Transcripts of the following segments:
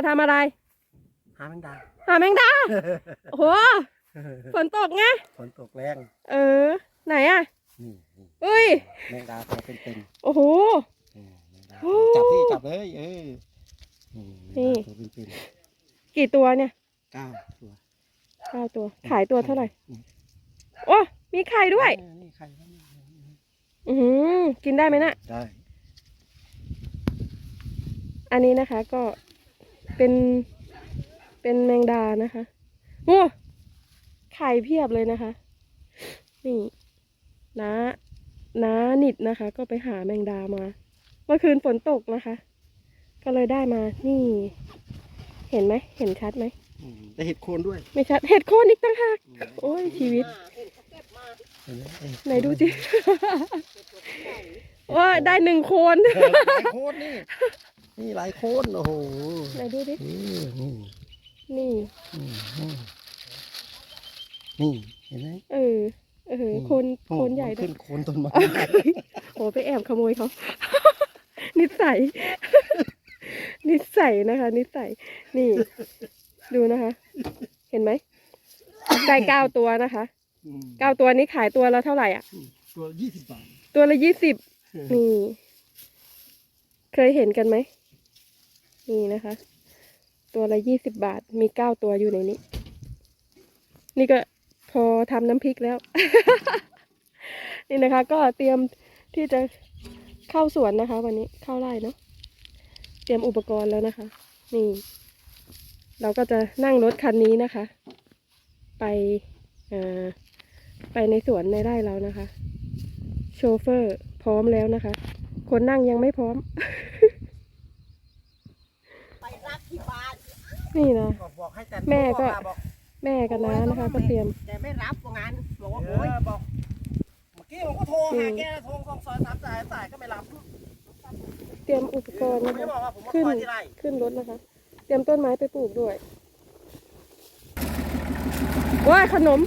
มาทำอะไร หาแมงดา หาแมงดา โอ้โห ฝนตกไง ฝนตกแรง เออ ไหนอะ นี่นี่เอ้ย แมงดาตัวเป็นโอ้โหๆนี่แมงดาโอ้จับที่จับเลย เออนี่นี่แมงดาตัวเป็นกี่ตัวเนี่ยๆเก้าตัวเก้าตัว ขายตัวเท่าไหร่ นี่โอ้ มีไข่ด้วย เออนี่ไข่ครับนี่อือหือกินได้ไหมน่ะ ได้อันนี้นะคะก็ เป็นเป็นแมงดานะคะโอ้ไข่เพียบเลยนะคะ นี่น้าน้านิดนะคะ ก็ไปหาแมงดามา เมื่อคืนฝนตกนะคะ ก็เลยได้มา นี่ เห็นไหม เห็นชัดไหมอืมได้เห็ดโคนด้วย ไม่ชัด เห็ดโคนอีกตั้งหาก โอ้ยชีวิตเห็นไหมเอ้ยไหนดูสิว่าได้หนึ่งโคนเออหลายโคนนี่ นี่หลายโคนโอ้โหไหนดูดินี่นี่นี่นี่นี่นี่เห็นไหมเออเออโคนโอ้โคนใหญ่ด้วขึ้ยนโคนต้นไม้โอ้ไปแอบขโมยเขา นิสัย นิสัยนะคะ นิสัย นี่ ดูนะคะ เห็นไหมได้เก้าตัวนะคะอืมเก้าตัวนี้ขายตัวละเท่าไหร่อะ ตัวยี่สิบบาท ตัวละยี่สิบ นี่ เคยเห็นกันไหม นี่นะคะ ตัวละยี่สิบบาท มีเก้าตัวอยู่ในนี้ นี่ก็พอทำน้ำพริกแล้ว นี่นะคะ ก็เตรียมที่จะเข้าสวนนะคะ วันนี้เข้าไร่เนาะเตรียมอุปกรณ์แล้วนะคะ นี่ เราก็จะนั่งรถคันนี้นะคะ ไปเอ่อไปในสวนในไร่เรานะคะ โชเฟอร์พร้อมแล้วนะคะ คนนั่งยังไม่พร้อม ไปรับที่บ้าน นี่นะ บอกบอกให้แต่แม่ก็ บอกแม่กับน้านะคะ ก็เตรียมแต่ไม่รับว่างั้นบอกว่าเอโอ๊ยอบอก เมื่อกี้ผมก็โทรอืหามแกโทรสองซอยสามสายสายก็ไม่รับเตรียมอุปกรณ์ผมนะไม่คะ บอกว่าผมมาขึ้น คอยที่ไรขึ้นรถนะคะ เตรียมต้นไม้ไปปลูกด้วยว้ายขนม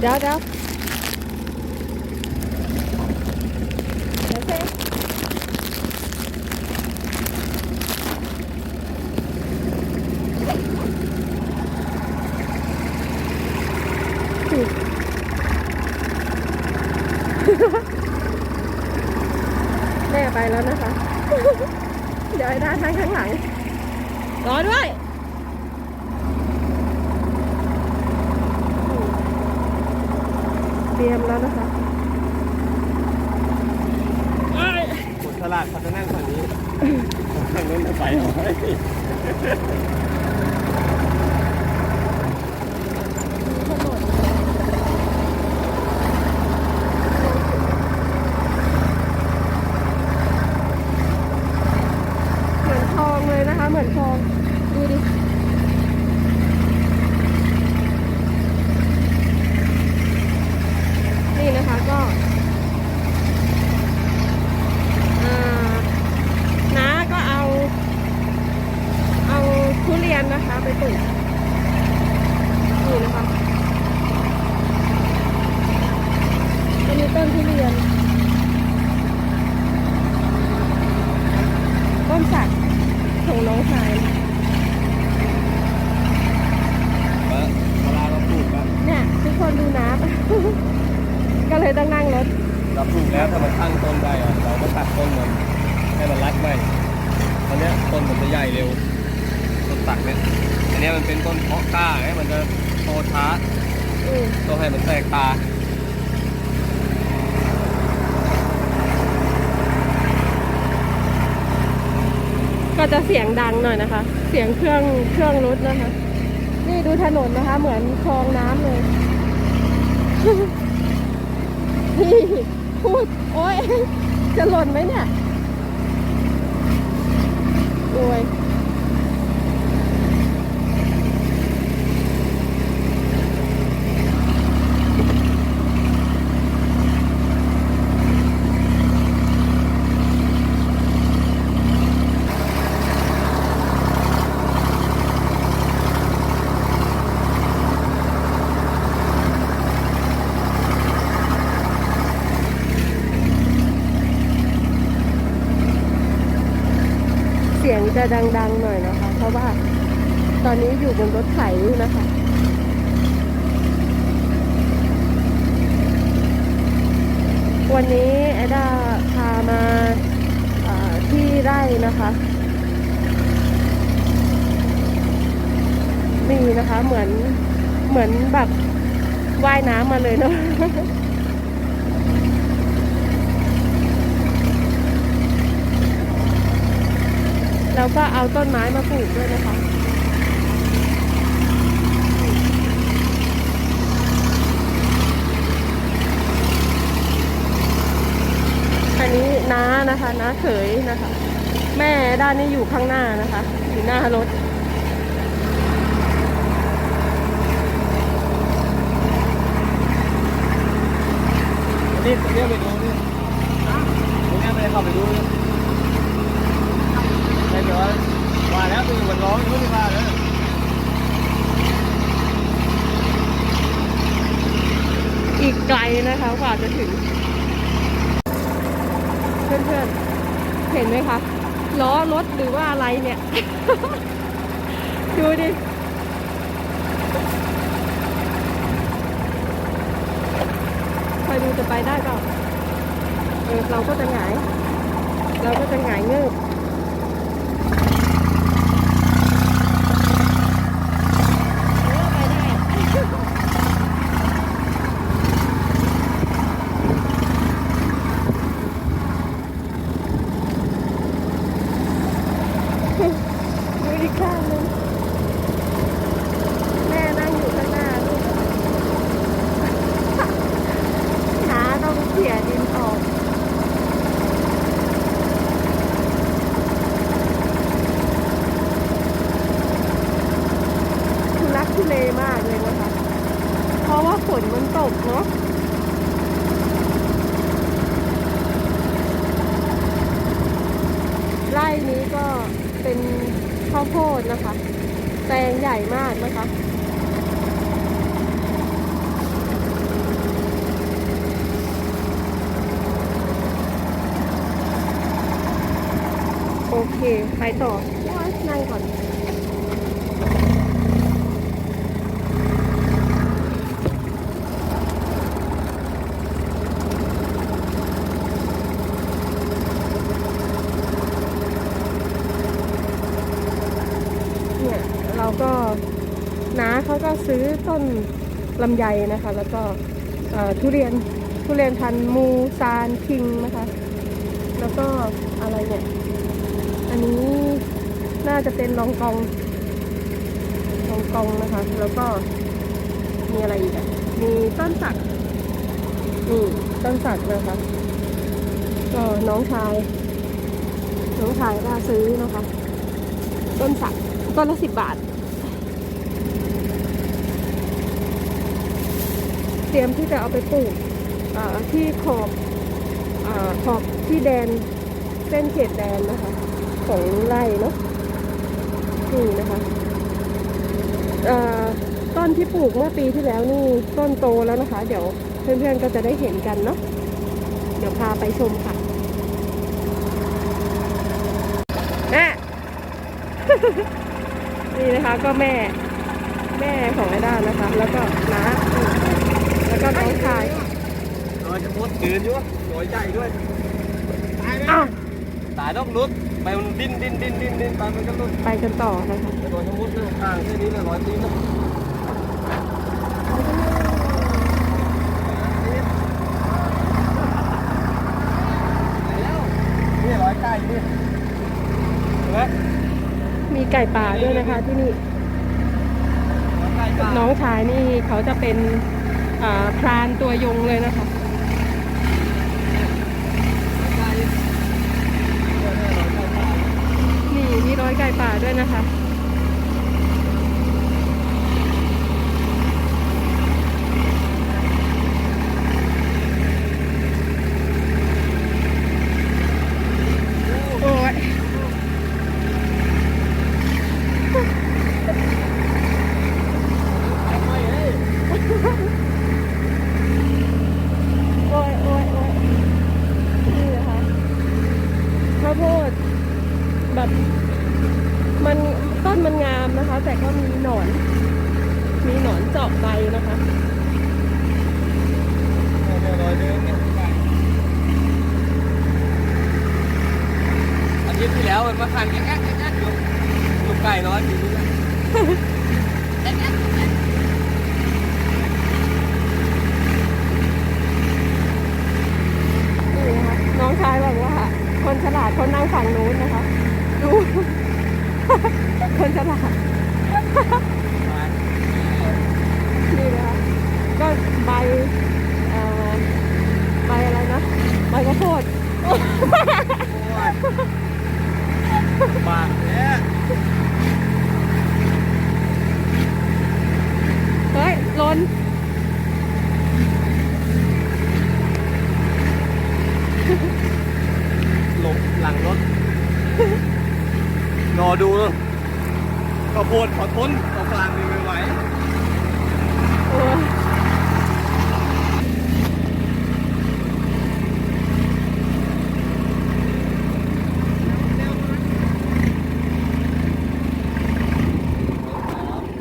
เดี๋ยวเดี๋ยวเดี๋ยวเซ่ แม่ไปแล้วนะคะ เดี๋ยวไอ้ด้านนั่งข้างหลังรอด้วยเตรียมแล้วนะคะอ้ายคนตลาดเขาจะนั่งฝั่งนี้ทางนู้นจะไปเอาไว้ เหมือนคลองเลยนะคะ เหมือนคลอง ดูดิ นี่นะคะก็อ่าน้าก็เอา เอาทุเรียนนะคะไปปลูกนี่นะคะจะมีต้นทุเรียน ต้นสักของน้องชาย เวลาเราปลูกอะ เนี่ยทุกคนดูน้ำ ก็เลยต้องนั่งรถ เราปลูก แล้วถ้ามันตั้งต้นได้อะเราก็ตัดต้นมันให้มันรัดไม่ตอนเนี้ยต้นมันจะใหญ่เร็วต้นตักเนี่ยอันนี้มันเป็นต้นเพาะกล้าไงมันจะโตช้าต้องให้มันแตกตาก็จะเสียงดังหน่อยนะคะ เสียงเครื่องเครื่องรถนะคะ นี่ดูถนนนะคะ เหมือนคลองน้ำเลย นี่พูด โอ้ยจะหล่นไหมเนี่ย จะดังๆหน่อยนะคะ เพราะว่าตอนนี้อยู่บนรถไถนะคะวันนี้แอด้าพามาที่ไร่นะคะนี่นะคะเหมือนเหมือนแบบว่ายน้ำมาเลยเนาะ แล้วก็เอาต้นไม้มาปลูกด้วยนะคะอันนี้น้านะคะน้าเขยนะคะ แม่ด้านนี้อยู่ข้างหน้านะคะ อยู่หน้ารถนี่ตรงเนี้ยไปดูนี่ตรงเนี้ยไม่ได้เข้าไปดูนี่เดี๋ยวว่าแล้วคือมัน ร้องอยู่ที่ว่าแล้วอีกไกลนะคะกว่าจะถึง เพื่อนๆ เห็นไหมคะล้อรถหรือว่าอะไรเนี่ย ดูดิคอยดูจะไปได้เปล่าเออเราก็จะหงาย เราก็จะหงายเงือบเออไปได้ ดูอีกข้างนึงแม่นั่งอยู่ข้างหน้าลูกหาต้องเขี่ยดินออกทุลักทุเลมากเลยนะคะ เพราะว่าฝนมันตกเนาะ ไร่นี้ก็ เป็นข้าวโพดนะคะแปลงใหญ่มากนะคะโอเค ไปต่อนั่งก่อน เนี่ยเราก็น้าเขาก็ ซื้อต้นลำไยนะคะ แล้วก็ทุเรียนทุเรียนพันมูซานคิงนะคะ แล้วก็อะไรเนี่ย อันนี้น่าจะเป็นลองกองลองกองนะคะ แล้วก็มีอะไรอีกอะมีต้นสักนี่ต้นสักนะคะก็น้องชาย น้องชายก็ซื้อนะคะ ต้นสักต้นละสิบบาท เตรียมที่จะเอาไปปลูกที่ขอบอขอบที่แดนเส้นเขตแดนนะคะของไร่เนาะนี่นะคะต้นที่ปลูกเมื่อปีที่แล้วนี่ต้นโตแล้วนะคะ เดี๋ยวเพื่อนๆก็จะได้เห็นกันเนาะเดี๋ยวพาไปชมค่ะแม่นี่นะคะก็แม่แม่ของไอ้ด้านนะคะ แล้วก็น้า ก็น้องชายเออจะมุดยืนอยู่สวยใจด้วย อ้าวตายต้องรุดไปมันดิ้นดิ้นดิ้นดิ้นดิ้นไปมันก็รุดไปกันต่อนะคะไปโดชะมุดเรื่องข้างแค่นี้เลยร้อยตีนนะนี่ร้อยมีไก่ป่าด้วยนะคะที่นี่น้องชายนี่เขาจะเป็น พรานตัวยงเลยนะคะ นี่มีร้อยไก่ป่าด้วยนะคะ โอ้ย โอ้ยโอ้ยโอ้ยนี่นะคะข้าวโพดแบบ แต่ก็มีหนอน มีหนอนเจาะใบนะคะ เนี่ยรอยเดินเนี่ยไก่ อาทิตย์ที่แล้วมันมาคันแอ๊กแอ๊กแอ๊กแอ๊กอยู่ลูกไก่น้อยอยู่นี่นะแอ๊กแอ๊กแอ๊กนี่นะคะน้องชายบอกว่าคนฉลาดเขานั่งฝั่งนู้นนะคะ ดู คนฉลาด นี่นะคะก็ใบเอ่อใบอะไรนะ ใบข้าวโพด บาทเนี่ยเฮ้ยหลนหลบหลังรถ รอดูข้าวโพดขอทนต่อกลางนี่ไม่ไหว โอ้ย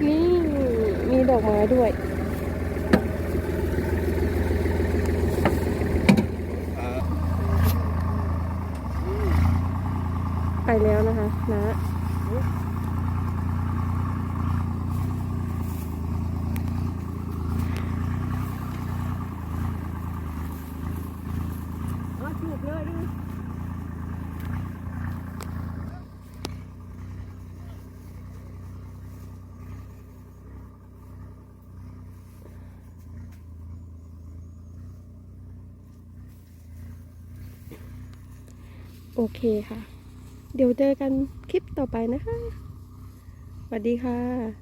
นี่มี ดอกไม้ด้วยไปแล้วนะคะนะเอาจูบเลยดิ โอเคค่ะ เดี๋ยวเจอกันคลิปต่อไปนะคะ สวัสดีค่ะ